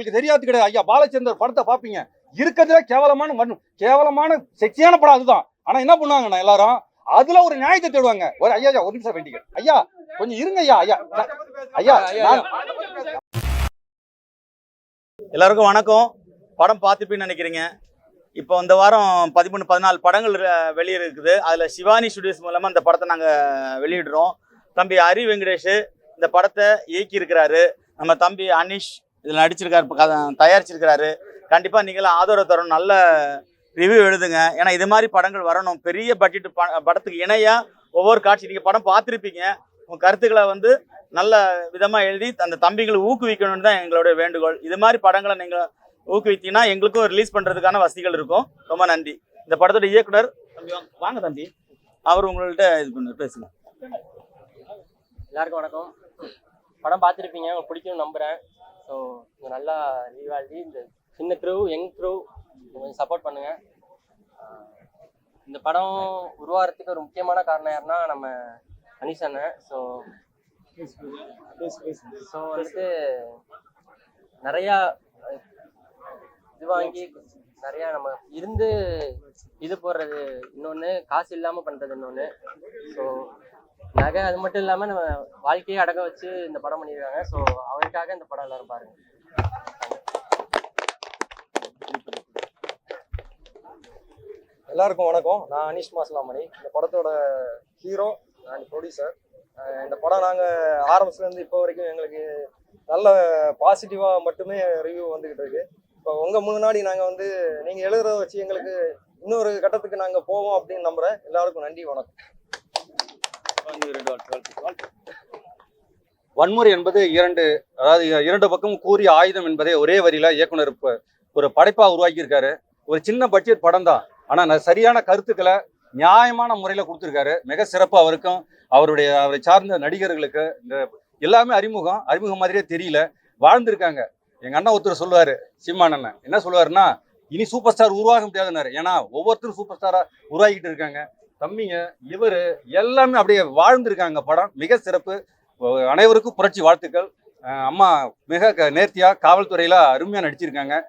உங்களுக்கு தெரியாது கிடையாது. ஐயா பாலச்சந்தர் படத்தை பார்ப்பீங்க. இருக்கிறதுல கேவலமான மண் கேவலமான செக்ஸியான படம் அதுதான். ஆனா என்ன பண்ணுவாங்கண்ணா எல்லாரும் அதுல ஒரு நியாயத்தை தேடுவாங்க. ஒரு ஐயா ஐயா ஒரு நிமிஷம் வேண்டிங்க ஐயா கொஞ்சம் இருங்க ஐயா ஐயா. ஐயா எல்லாருக்கும் வணக்கம். படம் பார்த்துப்பீன்னு நினைக்கிறீங்க. இப்போ இந்த வாரம் பதிமூணு பதினாலு படங்கள் ர- வெளியே இருக்குது. அதில் சிவானி ஸ்டுடியோஸ் மூலமாக இந்த படத்தை நாங்கள் வெளியிடுறோம். தம்பி ஹரி வெங்கடேஷ் இந்த படத்தை இயக்கியிருக்கிறாரு. நம்ம தம்பி அனிஷ் இதில் நடிச்சிருக்காரு இப்ப தயாரிச்சிருக்கிறாரு. கண்டிப்பாக நீங்களும் ஆதரவு தரணும். நல்ல ரிவ்யூ எழுதுங்க. ஏன்னா இது மாதிரி படங்கள் வரணும். பெரிய பட்ஜெட் படத்துக்கு இணையாக ஒவ்வொரு காட்சி நீங்கள் படம் பார்த்துருப்பீங்க. உங்கள் கருத்துக்களை வந்து நல்ல விதமாக எழுதி அந்த தம்பிகளை ஊக்குவிக்கணும்னு தான் எங்களுடைய வேண்டுகோள். இது மாதிரி படங்களை நீங்கள் ஊக்குவித்தீங்கன்னா எங்களுக்கும் ரிலீஸ் பண்ணுறதுக்கான வசதிகள் இருக்கும். ரொம்ப நன்றி. இந்த படத்தோட இயக்குனர் தம்பி வாங்க- தம்பி. அவர் உங்கள்கிட்ட இது பண்ணு பேசுங்க. எல்லாருக்கும் வணக்கம். படம் பார்த்துருப்பீங்க. உங்களுக்கு பிடிக்கும்னு நம்புகிறேன் ஸோ கொஞ்சம் நல்லா ரீவாழ்வி இந்த சின்ன க்ரூ யங் க்ரூ கொஞ்சம் சப்போர்ட் பண்ணுங்கள் இந்த படம் உருவாகிறதுக்கு ஒரு முக்கியமான காரணம் யாருன்னா நம்ம அனிஷ் அண்ணன். ஸோ ஸோ வந்துட்டு நிறையா இது வாங்கி நிறையா நம்ம இருந்து இது போடுறது இன்னொன்று காசு இல்லாமல் பண்ணுறது இன்னொன்று ஸோ நகை அது மட்டும் இல்லாமல் நம்ம வாழ்க்கையை அடக்க வச்சு இந்த படம் பண்ணியிருக்காங்க. ஸோ அவருக்காக இந்த படம் எல்லாரும் பாருங்கள் எல்லாருக்கும் வணக்கம். நான் அனீஷ் மாஸ்லாமணி இந்த படத்தோட ஹீரோ அண்ட் ப்ரொடியூசர் இந்த படம் நாங்கள் ஆரம்பத்துலேருந்து இப்போ வரைக்கும் எங்களுக்கு நல்ல பாசிட்டிவாக மட்டுமே ரிவ்யூ வந்துக்கிட்டு இருக்கு. இப்போ உங்கள் முன்னாடி நாங்கள் வந்து நீங்கள் எழுதுறத வச்சு எங்களுக்கு இன்னொரு கட்டத்துக்கு நாங்கள் போவோம் அப்படின்னு நம்புகிறேன் எல்லாருக்கும் நன்றி வணக்கம். வன்முறை என்பது இரண்டு அதாவது இரண்டு பக்கமும் கூறிய ஆயுதம் என்பதை ஒரே வரியில இயக்குனர் ஒரு படைப்பா உருவாக்கியிருக்காரு. ஒரு சின்ன பட்ஜெட் படம் தான். ஆனா சரியான கருத்துக்களை நியாயமான முறையில் கொடுத்துருக்காரு. மிக சிறப்பு அவருக்கும். அவருடைய அவரை சார்ந்த நடிகர்களுக்கு இந்த எல்லாமே அறிமுகம். அறிமுகம் மாதிரியே தெரியல. வாழ்ந்திருக்காங்க. எங்கள் அண்ணன் ஒருத்தர் சொல்லுவார் சீமான் அண்ணன். என்ன சொல்லுவாருன்னா இனி சூப்பர் ஸ்டார் உருவாக முடியாதுன்னாரு. ஏன்னா ஒவ்வொருத்தரும் சூப்பர் ஸ்டாராக உருவாகிட்டு இருக்காங்க. தம்பிங்க இவர் எல்லாமே அப்படியே வாழ்ந்திருக்காங்க படம். மிக சிறப்பு. அனைவருக்கும் புரட்சி வாழ்த்துக்கள். அம்மா மிக க- காவல்துறையில் அருமையாக நடிச்சிருக்காங்க.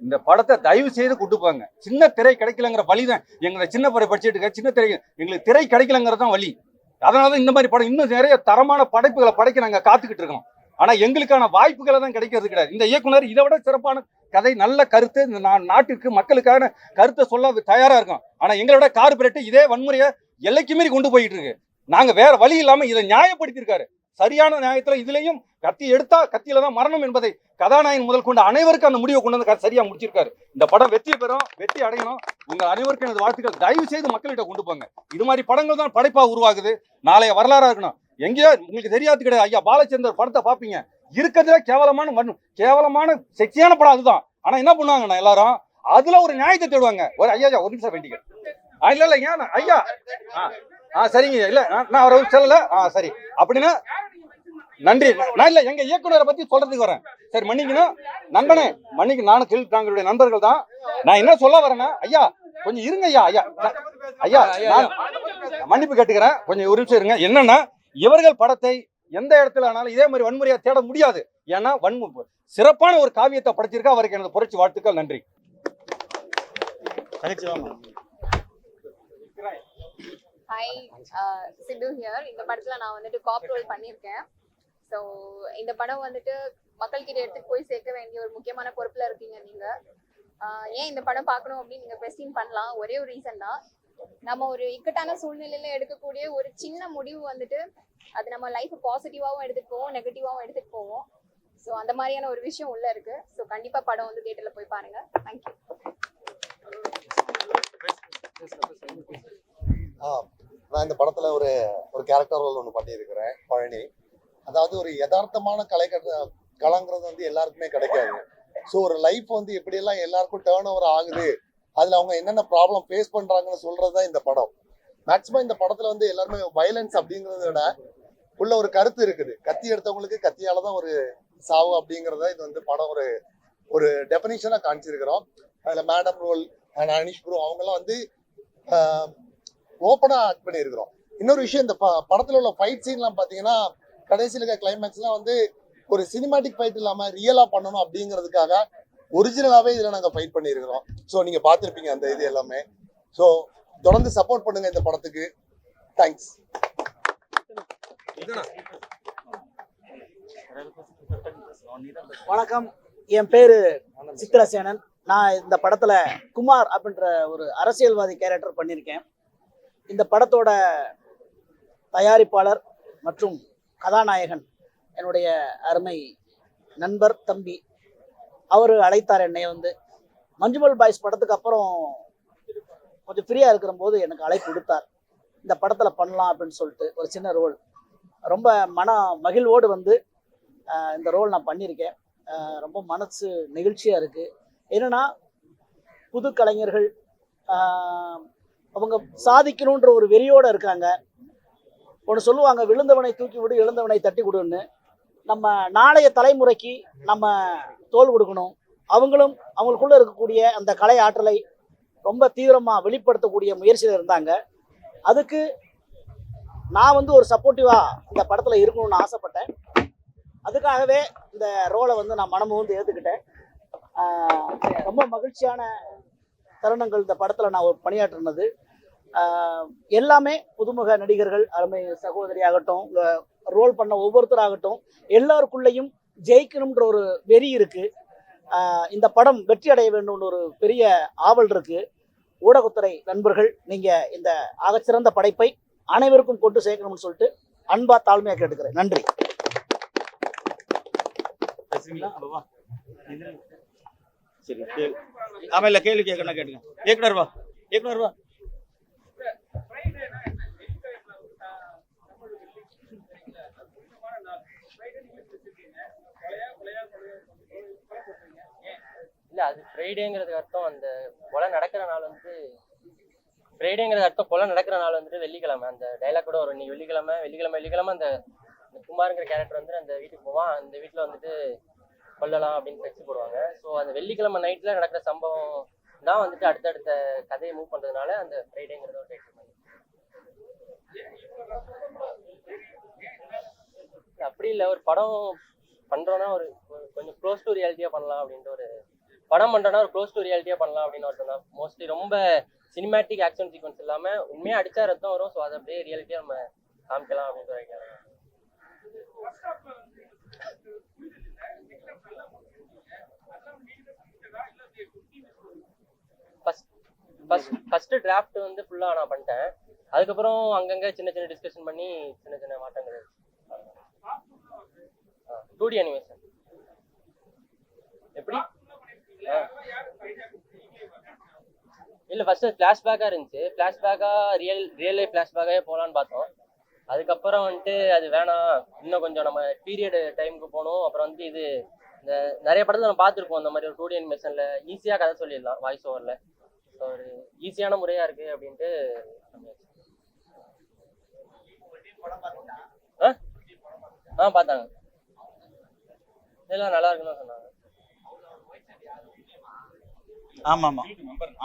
இந்த படத்தை தயவு செய்து கொண்டு போங்க. சின்ன திரை கிடைக்கலங்கிற வழி தான் எங்களை சின்ன படை படிச்சுட்டு சின்ன திரை எங்களுக்கு திரை கிடைக்கலங்கிறது தான் வழி. அதனால தான் இந்த மாதிரி படம் இன்னும் நிறைய தரமான படைப்புகளை படைக்க நாங்கள் காத்துக்கிட்டு இருக்கோம். ஆனால் எங்களுக்கான வாய்ப்புகளை தான் கிடைக்கிறது கிடையாது. இந்த இயக்குனர் இதை விட சிறப்பான கதை நல்ல கருத்து இந்த நா- நாட்டிற்கு மக்களுக்கான கருத்தை சொல்ல தயாராக இருக்கும். ஆனால் எங்களோட கார்பரேட்டு இதே வன்முறையை எல்லைக்கு மீறி கொண்டு போயிட்டு இருக்கு. நாங்கள் வேற வழி இல்லாமல் இதை நியாயப்படுத்தியிருக்காரு. சரியான நியாயத்தில் இதுலேயும் கத்தி எடுத்தா கத்தியில தான் மரணம் என்பதை கதாநாயகன் முதல் கொண்டு அனைவருக்கும் அந்த முடிவை கொண்டு வந்து சரியா முடிச்சிருக்காரு. இந்த படம் வெற்றி பெறும் வெற்றி அடையணும். உங்க அனைவருக்கும் எனது வாழ்த்துக்கள். தயவு செய்து மக்கள்கிட்ட கொண்டு போங்க. இது மாதிரி படங்கள் தான் படைப்பா உருவாகுது. நாளைய வரலாறா இருக்கணும். எங்கேயோ உங்களுக்கு தெரியாது கிடையாது. ஐயா பாலச்சந்தர் படத்தை பார்ப்பீங்க இருக்கிறதுல கேவலமான மண் கேவலமான செக்ஸியான படம் அதுதான். ஆனா என்ன பண்ணுவாங்கண்ணா எல்லாரும் அதுல ஒரு நியாயத்தை தேடுவாங்க. ஒரு ஐயா ஒரு நிமிஷம் வேண்டிங்க இல்ல இல்ல ஏன் ஐயா. ஆ சரிங்க இல்ல நான் நான் அவரை சொல்லல. ஆ சரி. அப்படின்னா நன்றி. நான் இல்ல எங்க இயக்குனரை பத்தி சொல்றதுக்கு வரேன். சரி மன்னிக்கணும். நண்பனே மன்னிக்கு நானும் கேள்வி தாங்களுடைய நண்பர்கள் தான். நான் என்ன சொல்ல வரேன்னா ஐயா கொஞ்சம் இருங்க ஐயா ஐயா. ஐயா நான் மன்னிப்பு கேட்டுக்கிறேன். கொஞ்சம் ஒரு நிமிஷம் இருங்க. என்னன்னா இவர்கள் படத்தை எந்த இடத்துல ஆனாலும் இதே மாதிரி வன்முறையா தேட முடியாது. ஏன்னா வன்மு சிறப்பான ஒரு காவியத்தை படைச்சிருக்கா அவருக்கு எனது புரட்சி வாழ்த்துக்கள். நன்றி. ஹாய் uh, சிந்து ஹியர் இந்த படத்துல நான் வந்துட்டு காப் ரோல் பண்ணியிருக்கேன். ஸோ இந்த படம் வந்துட்டு மக்கள்கிட்ட எடுத்துட்டு போய் சேர்க்க வேண்டிய ஒரு முக்கியமான பொறுப்புல இருக்கீங்க நீங்க. ஏன் இந்த படம் பார்க்கணும் அப்படின்னு நீங்க கொஸ்டின் பண்ணலாம். ஒரே ஒரு ரீசன் தான். நம்ம ஒரு இக்கட்டான சூழ்நிலையில எடுக்கக்கூடிய ஒரு சின்ன முடிவு வந்துட்டு அது நம்ம லைஃப் பாசிட்டிவாகவும் எடுத்துட்டு போவோம் நெகட்டிவாகவும் எடுத்துட்டு போவோம். ஸோ அந்த மாதிரியான ஒரு விஷயம் உள்ள இருக்கு. ஸோ கண்டிப்பா படம் வந்து தியேட்டர்ல போய் பாருங்க. தேங்க்யூ நான் இந்த படத்துல ஒரு ஒரு கேரக்டர் ரோல் ஒன்று பண்ணியிருக்கிறேன் பழனி. அதாவது ஒரு யதார்த்தமான கலை கலங்கிறது வந்து எல்லாருக்குமே கிடைக்காது. ஸோ ஒரு லைஃப் வந்து எப்படியெல்லாம் எல்லாருக்கும் டேர்ன் ஓவர் ஆகுது அதில் அவங்க என்னென்ன ப்ராப்ளம் ஃபேஸ் பண்றாங்கன்னு சொல்கிறது தான் இந்த படம். மேக்சிமம் இந்த படத்தில் வந்து எல்லாருமே வயலன்ஸ் அப்படிங்கிறத விட உள்ள ஒரு கருத்து இருக்குது. கத்தி எடுத்தவங்களுக்கு கத்தியால தான் ஒரு சாவு அப்படிங்கிறத இது வந்து படம் ஒரு ஒரு டெஃபனிஷனாக காமிச்சிருக்கிறோம். அதில் madam role and Anish bro அவங்கெல்லாம் வந்து ஓப்பனாக ஆக்ட் பண்ணியிருக்கிறோம். இன்னொரு விஷயம் இந்த ப படத்தில் உள்ள ஃபைட் சீன்லாம் பார்த்தீங்கன்னா கடைசியில் இருக்க கிளைமேக்ஸ்லாம் வந்து ஒரு சினிமாட்டிக் ஃபைட் இல்லாமல் ரியலாக பண்ணணும் அப்படிங்கிறதுக்காக ஒரிஜினலாகவே இதில் நாங்கள் ஃபைட் பண்ணியிருக்கிறோம். ஸோ நீங்கள் பார்த்துருப்பீங்க அந்த இது எல்லாமே. ஸோ தொடர்ந்து சப்போர்ட் பண்ணுங்க இந்த படத்துக்கு. தேங்க்ஸ் வணக்கம். என் பேரு சித்திரசேனன். நான் இந்த படத்துல குமார் அப்படின்ற ஒரு அரசியல்வாதி கேரக்டர் பண்ணியிருக்கேன். இந்த படத்தோட தயாரிப்பாளர் மற்றும் கதாநாயகன் என்னுடைய அருமை நண்பர் தம்பி அவர் அழைத்தார் என்னை வந்து. மஞ்சுமல் பாய்ஸ் படத்துக்கு அப்புறம் கொஞ்சம் ஃப்ரீயாக இருக்கிற போது எனக்கு அழைப்பு கொடுத்தார். இந்த படத்தில் பண்ணலாம் அப்படின்னு சொல்லிட்டு ஒரு சின்ன ரோல் ரொம்ப மன மகிழ்வோடு வந்து இந்த ரோல் நான் பண்ணியிருக்கேன். ரொம்ப மனசு நெகிழ்ச்சியாக இருக்குது என்னன்னா புது கலைஞர்கள் அவங்க சாதிக்கணுன்ற ஒரு வெறியோடு இருக்காங்க. ஒன்று சொல்லுவாங்க விழுந்தவனை தூக்கி விடு எழுந்தவனை தட்டி கொடுன்னு. நம்ம நாளைய தலைமுறைக்கு நம்ம தோல் கொடுக்கணும். அவங்களும் அவங்களுக்குள்ளே இருக்கக்கூடிய அந்த கலை ஆற்றலை ரொம்ப தீவிரமாக வெளிப்படுத்தக்கூடிய முயற்சியில் இருந்தாங்க. அதுக்கு நான் வந்து ஒரு சப்போர்ட்டிவாக இந்த படத்தில் இருக்கணும்னு ஆசைப்பட்டேன். அதுக்காகவே இந்த ரோலை வந்து நான் மனமு வந்து ஏற்றுக்கிட்டேன் ரொம்ப மகிழ்ச்சியான தருணங்கள் இந்த படத்தில் நான் ஒரு பணியாற்றினது. எல்லாமே புதுமுக நடிகர்கள் அருமை சகோதரி ஆகட்டும் ரோல் பண்ண ஒவ்வொருத்தராகட்டும் எல்லாருக்குள்ளேயும் ஜெயிக்கணுன்ற ஒரு வெறி இருக்கு. இந்த படம் வெற்றி அடைய வேண்டும்னு ஒரு பெரிய ஆவல் இருக்கு. ஊடகத்துறை நண்பர்கள் நீங்க இந்த ஆகச்சிறந்த படைப்பை அனைவருக்கும் கொண்டு சேர்க்கணும்னு சொல்லிட்டு அன்பா தாழ்மையா கேட்டுக்கிறேன். நன்றி. சரி ஆமா இல்ல கேள்வி கேட்கணும் கேட்டுங்க இயக்குனர் வா. இயக்குனர் வா. இல்ல அது ஃப்ரைடேங்கிறது அர்த்தம் அந்த கொலை நடக்கிற நாள் வந்து ஃப்ரைடேங்கிறது அர்த்தம் கொலை நடக்கிற நாள் வந்துட்டு வெள்ளிக்கிழமை. அந்த டைலாக் கூட வரும். இன்னைக்கு வெள்ளிக்கிழமை வெள்ளிக்கிழமை வெள்ளிக்கிழமை அந்த அந்த குமாருங்கிற கேரக்டர் வந்து அந்த வீட்டுக்கு போவான். அந்த வீட்டில் வந்துட்டு கொல்லலாம் அப்படின்னு ஃபிளெக்ஸ் போடுவாங்க. ஸோ அந்த வெள்ளிக்கிழமை நைட்டில் நடக்கிற சம்பவம் தான் வந்துட்டு அடுத்தடுத்த கதையை மூவ் பண்ணுறதுனால அந்த ஃப்ரைடேங்கிறத ஒரு டைட்டில் பண்ணி. அப்படி இல்லை ஒரு படம் பண்ணுறோன்னா ஒரு கொஞ்சம் க்ளோஸ் டு ரியாலிட்டியாக பண்ணலாம் அப்படின்ற ஒரு படம் பண்றோம்னா ஒரு க்ளோஸ் டு ரியாலிட்டியா பண்ணலாம் அப்படின்னு ஒருத்தர் மோஸ்ட்லி ரொம்ப சினிமேட்டிக் ஆக்ஷன் சீக்வன்ஸ் இல்லாம உண்மையா அடிச்சா ரத்தம் வரும். ஸோ அதை அப்படியே ரியாலிட்டியா நம்ம காமிக்கலாம் அப்படின்னு ஒரு ஃபஸ்ட் தான். ஃபர்ஸ்ட் டிராஃப்ட் வந்து ஃபுல்லா நான் பண்ணிட்டேன். அதுக்கப்புறம் அங்கங்க சின்ன சின்ன டிஸ்கஷன் பண்ணி சின்ன சின்ன மாற்றங்கள் டூ டி அனிமேஷன் எப்படி? இல்ல ஃபர்ஸ்ட் ஃபிளாஷ்பேக்கா இருந்துச்சு. ஃபிளாஷ்பேக்கா ரியல் ரியல் லைஃப் ஃபிளாஷ்பேக்காவே போகலான்னு பார்த்தோம். அதுக்கப்புறம் வந்துட்டு அது வேணாம். இன்னும் கொஞ்சம் நம்ம பீரியட் டைமுக்கு போகணும். அப்புறம் வந்து இது இந்த நிறைய படத்தில் நம்ம பார்த்துருப்போம். அந்த மாதிரி ஒரு டூ அனிமேஷனில் ஈஸியாக கதை சொல்லிடலாம் வாய்ஸ் ஓவரில் ஸோ ஒரு ஈஸியான முறையாக இருக்குது அப்படின்ட்டு ஆ? ஆ பார்த்தாங்க. இதெல்லாம் நல்லா இருக்குன்னு சொன்னாங்க. ஆமா ஆமா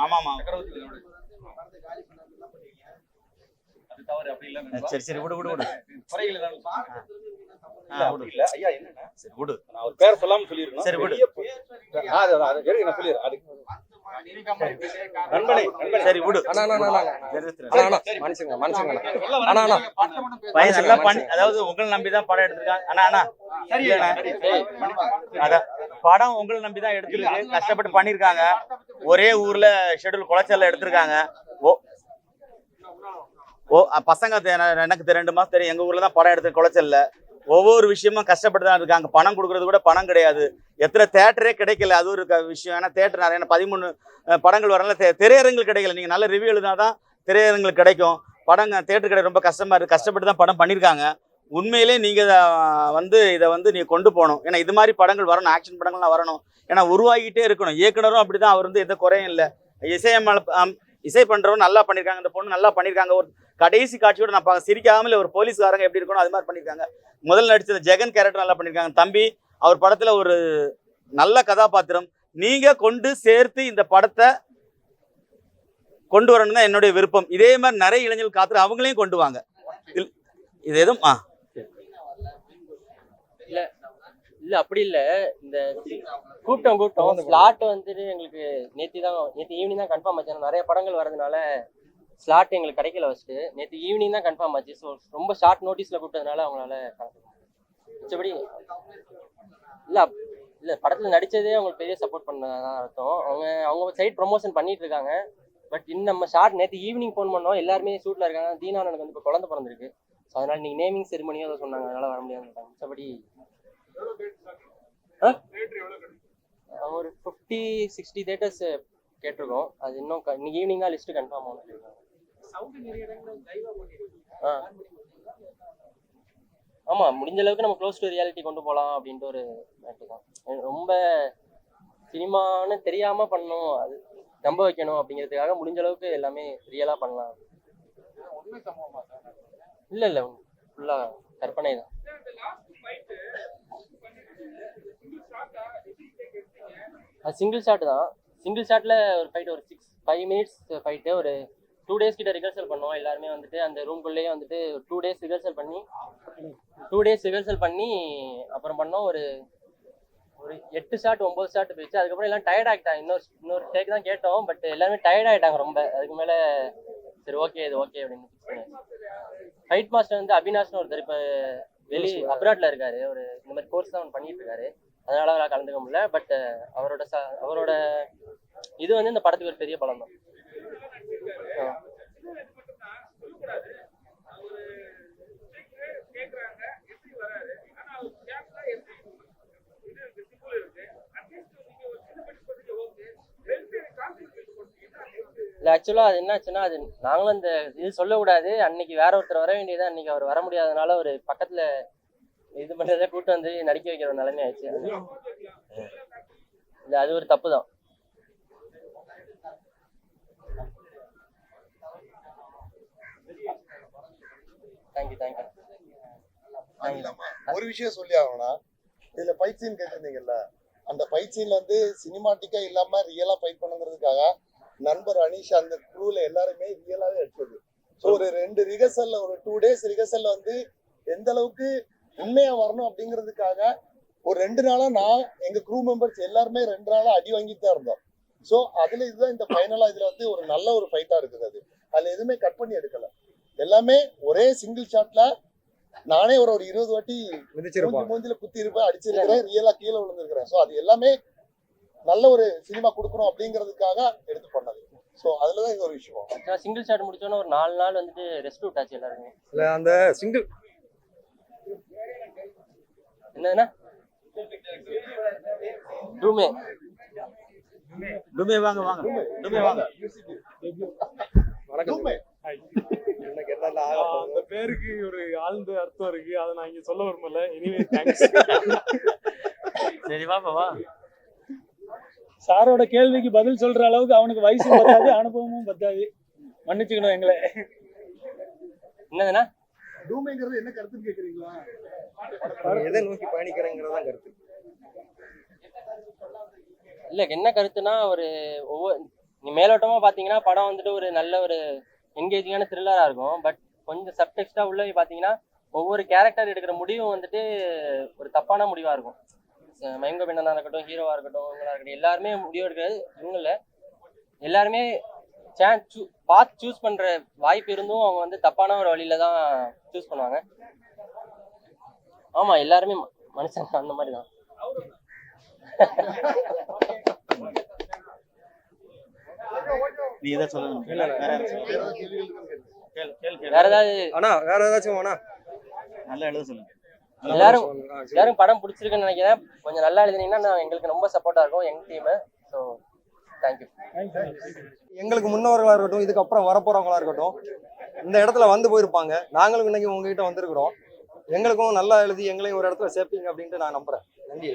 ஆமா ஆமா அது தவறு அப்படி இல்ல சரி சரி விடு விடு விடு. சரி நான் பேர் சொல்லாம சரி, நான் சொல்லிடுறேன். அது சரி அதாவது உங்களை நம்பி தான் படம் எடுத்திருக்காங்க. அண்ணா அண்ணா. படம் உங்களை நம்பி தான் எடுத்திருக்கு. கஷ்டப்பட்டு பண்ணிருக்காங்க. ஒரே ஊர்ல ஷெட்யூல் குளச்சல்ல எடுத்திருக்காங்க. ஓ. ஓ பசங்க எனக்கு ரெண்டு மாசம் தெரியும். எங்க ஊர்ல தான் படம் எடுத்து குளச்சல்ல. ஒவ்வொரு விஷயமும் கஷ்டப்பட்டு தான் இருக்காங்க. பணம் கொடுக்கறது கூட பணம் கிடையாது. எத்தனை தேட்டரே கிடைக்கல. அது ஒரு க- விஷயம். ஏன்னா தேட்டர் நிறைய பதிமூணு படங்கள் வரல. திரையரங்குகள் கிடைக்கல. நீங்க நல்ல ரிவ்யூ எழுதினா தான் திரையரங்குகள் கிடைக்கும். படங்க தேட்டர் கிடையாது ரொம்ப கஷ்டமா இருக்கு. கஷ்டப்பட்டு தான் படம் பண்ணியிருக்காங்க உண்மையிலே நீங்கள் வந்து இதை வந்து நீங்கள் கொண்டு போகணும். ஏன்னா இது மாதிரி படங்கள் வரணும் ஆக்ஷன் படங்கள்லாம் வரணும். ஏன்னா உருவாகிட்டே இருக்கணும். இயக்குனரும் அப்படி தான் அவர் வந்து எந்த குறையும் இல்லை. இசையமல இசை பண்ணுறவங்க நல்லா பண்ணியிருக்காங்க இந்த பொண்ணு நல்லா பண்ணியிருக்காங்க ஒரு கடைசி காட்சியோட நான் பார்க்க சிரிக்காமல் ஒரு போலீஸ்காரங்க எப்படி இருக்கணும் அது மாதிரி பண்ணியிருக்காங்க முதல்ல நடிச்ச ஜெகன் கேரக்டர் நல்லா பண்ணியிருக்காங்க தம்பி அவர் படத்தில் ஒரு நல்ல கதாபாத்திரம். நீங்கள் கொண்டு சேர்த்து இந்த படத்தை கொண்டு வரணும் தான் என்னுடைய விருப்பம். இதே மாதிரி நிறைய இளைஞர்கள் காத்துரு அவங்களையும் கொண்டு வாங்க. இல்- இது எதுவும் ஆ. இல்ல அப்படி இல்ல. இந்த கூட்டம் கூட்டம் ஸ்லாட் வந்துட்டு எங்களுக்கு நேத்தி தான் நேத்து ஈவினிங் தான் கன்ஃபார்ம் ஆச்சு. நிறைய படங்கள் வரதுனால ஸ்லாட் எங்களுக்கு கிடைக்கல ஃபர்ஸ்ட் நேத்து ஈவினிங் தான் கன்ஃபார்ம் ஆச்சு. ஸோ ரொம்ப ஷார்ட் நோட்டீஸ்ல கூப்பிட்டதுனால அவங்களால. மிச்சபடி இல்ல இல்ல படத்துல நடிச்சதே அவங்களுக்கு பெரிய சப்போர்ட் பண்ணதான் அர்த்தம். அவங்க அவங்க சைட் ப்ரொமோஷன் பண்ணிட்டு இருக்காங்க. பட் இன்னும் நம்ம ஷார்ட் நேத்து ஈவினிங் ஃபோன் பண்ணோம். எல்லாருமே ஷூட்ல இருக்காங்க. தீனா எனக்கு வந்து இப்போ குழந்தை பிறந்திருக்கு. ஸோ அதனால நீங்க நேமிங் செரிமனியோ அதை சொன்னாங்க. அதனால வர முடியாது மிச்சபடி ஆ? ஒரு ஃபிஃப்டி சிக்ஸ்டி தேட்டர்ஸ் கேட்டிருக்கோம். அது இன்னும் இன்னைக்கு ஈவினிங் தான் லிஸ்ட் கன்ஃபார்ம் ஆகும். ஆ. ஆமா முடிஞ்ச அளவுக்கு நம்ம க்ளோஸ் டு ரியாலிட்டி கொண்டு போகலாம் அப்படின்ட்டு ஒரு மேட்டு தான். ரொம்ப சினிமான்னு தெரியாம பண்ணணும் அது நம்ப வைக்கணும் அப்படிங்கிறதுக்காக முடிஞ்ச அளவுக்கு எல்லாமே ரியலா பண்ணலாம். இல்ல இல்ல ஃபுல்லா கற்பனை தான். அது சிங்கிள் ஷாட் தான். சிங்கிள் ஷாட்ல ஒரு ஃபைட் ஒரு சிக்ஸ் ஃபைவ் மினிட்ஸ் ஃபைட்டு ஒரு டூ டேஸ் கிட்ட ரிஹர்சல் பண்ணோம் எல்லாருமே வந்துட்டு அந்த ரூம்குள்ளேயே வந்துட்டு டூ டேஸ் ரிஹர்சல் பண்ணி டூ டேஸ் ரிஹர்சல் பண்ணி அப்புறம் பண்ணோம். ஒரு ஒரு எட்டு ஷாட் ஒன்பது ஷாட் போயிடுச்சு அதுக்கப்புறம் எல்லாம் டயர்ட் ஆகிட்டாங்க. இன்னொரு இன்னொரு டேக் தான் கேட்டோம். பட் எல்லாருமே டயர்ட் ஆகிட்டாங்க ரொம்ப. அதுக்கு மேலே சரி ஓகே இது ஓகே அப்படின்னு ஃபிக்ஸ் பண்ணியாச்சு ஃபைட் மாஸ்டர் வந்து அபினாஷ்னு ஒருத்தர் இப்போ வெளி அப்ராட்ல இருக்காரு. ஒரு இந்த மாதிரி கோர்ஸ் தான் ஒன்று பண்ணிட்டு இருக்காரு. அதனால அவரால் கலந்துக்க முடியல. பட் uh, அவரோட ச அவரோட இது வந்து இந்த படத்துக்கு ஒரு பெரிய பலம் தான் இல்லை இல்ல ஆக்சுவலா அது என்னாச்சுன்னா அது நாங்களும் அந்த இது சொல்லக்கூடாது. அன்னைக்கு வேற ஒருத்தர் வர வேண்டியது அன்னைக்கு அவர் வர முடியாதனால ஒரு பக்கத்துல இது பண்றதை கூட்டு வந்து நடிக்க வைக்கிற ஒரு நிலைமை ஆயிடுச்சு. இல்லை அது ஒரு தப்பு தான் தேங்க்யூ தேங்க்யூ ஒரு விஷயம் சொல்லி ஆகணும்னா இதுல ஃபைட் சீன் கேட்டிருந்தீங்கல்ல அந்த ஃபைட் சீன்ல வந்து சினிமாட்டிக்கா இல்லாம ரியலா ஃபைட் பண்ணுங்கிறதுக்காக நண்பர் அனீஷ் அந்த குரூல எல்லாருமே ரியலாவே எடுத்தது. ஸோ ஒரு ரெண்டு ரிகர்சல்ல ஒரு டூ டேஸ் ரிகர்சல்ல வந்து எந்த அளவுக்கு உண்மையா வரணும் அப்படிங்கிறதுக்காக ஒரு ரெண்டு நாளா நான் எங்க க்ரூ மெம்பர்ஸ் எல்லாருமே ரெண்டு நாளா அடி வாங்கிட்டு தான் இருந்தோம். ஸோ அதுல இதுதான் இந்த ஃபைனலா இதுல வந்து ஒரு நல்ல ஒரு ஃபைட்டா இருக்குது அது. அதுல எதுவுமே கட் பண்ணி எடுக்கல. எல்லாமே ஒரே சிங்கிள் ஷாட்ல நானே ஒரு ஒரு இருபது வாட்டி மூஞ்சி மூஞ்சில குத்தி இருப்பேன் அடிச்சிருக்கிறேன் ரியலா கீழே விழுந்திருக்கிறேன். ஸோ அது எல்லாமே நல்ல ஒரு சினிமா கொடுக்கணும் அப்படிங்கிறதுக்காக எடுத்து பண்ணது. ஸோ அதுலதான் இது ஒரு விஷயம். சிங்கிள் ஷாட் முடிச்சோன்னே ஒரு நாலு நாள் வந்துட்டு ரெஸ்ட் விட்டாச்சு எல்லாருமே. இல்ல அந்த சிங்கிள் என்னதுன்னா ரூமே டுமே வாங்க வாங்க. டுமே. வாங்க. வணக்கம். அந்த பேருக்கு ஒரு ஆழ்ந்த அர்த்தம் இருக்கு. அதை நான் இங்க சொல்ல விரும்பல. எனிவே தேங்க்ஸ் சரி வா சாரோட கேள்விக்கு பதில் சொல்ற அளவுக்கு அவனுக்கு வயசும் பத்தாது அனுபவமும் பத்தாது. மன்னிச்சுக்கணும் எங்களை. என்னதுன்னா டூமைங்கிறது என்ன கருத்துன்னு கேக்குறீங்களா? எதை நோக்கி பயணிக்கிறேங்கிறதா கருத்து. இல்ல என்ன கருத்துனா ஒரு ஒவ்வொரு நீ மேலோட்டமா பாத்தீங்கன்னா படம் வந்துட்டு ஒரு நல்ல ஒரு என்கேஜிங்கான த்ரில்லரா இருக்கும். பட் கொஞ்சம் சப்டெக்ஸ்டா உள்ள பாத்தீங்கன்னா ஒவ்வொரு கேரக்டர் எடுக்கிற முடிவும் வந்துட்டு ஒரு தப்பான முடிவா இருக்கும். மயங்க பெண்ணனா இருக்கட்டும் ஹீரோவா இருக்கட்டும் இவங்களா இருக்கட்டும் எல்லாருமே முடிவு எடுக்கிறது இவங்கள எல்லாருமே சான்ஸ் பார்த்து சூஸ் பண்ற வாய்ப்பு இருந்தும் அவங்க வந்து தப்பான ஒரு வழியில தான் சூஸ் பண்ணுவாங்க. ஆமா எல்லாருமே ம- மனுஷங்க அந்த மாதிரி தான். நீ இதை சொல்லணும்? இல்ல, இல்ல. வேற ஏதாவது அண்ணா வேற ஏதாச்சும் வேணா நல்லா எழுத சொல்லுங்க எல்லாரும். எல்லாரும் படம் பிடிச்சிருக்குன்னு நினைக்கிறேன். கொஞ்சம் நல்லா எழுதுனீங்கன்னா நான் எங்களுக்கு ரொம்ப சப்போர்ட்டா இருக்கும் எங்க டீம் தேங்க்யூ எங்களுக்கு முன்னோர்களாக இருக்கட்டும் இதுக்கப்புறம் வரப்போறவங்களா இருக்கட்டும் இந்த இடத்துல வந்து போயிருப்பாங்க. நாங்களும் இன்னைக்கு உங்ககிட்ட வந்திருக்கிறோம். எங்களுக்கும் நல்லா எழுதி எங்களையும் ஒரு இடத்துல சேர்ப்பீங்க அப்படின்ட்டு நான் நம்புறேன். நன்றி.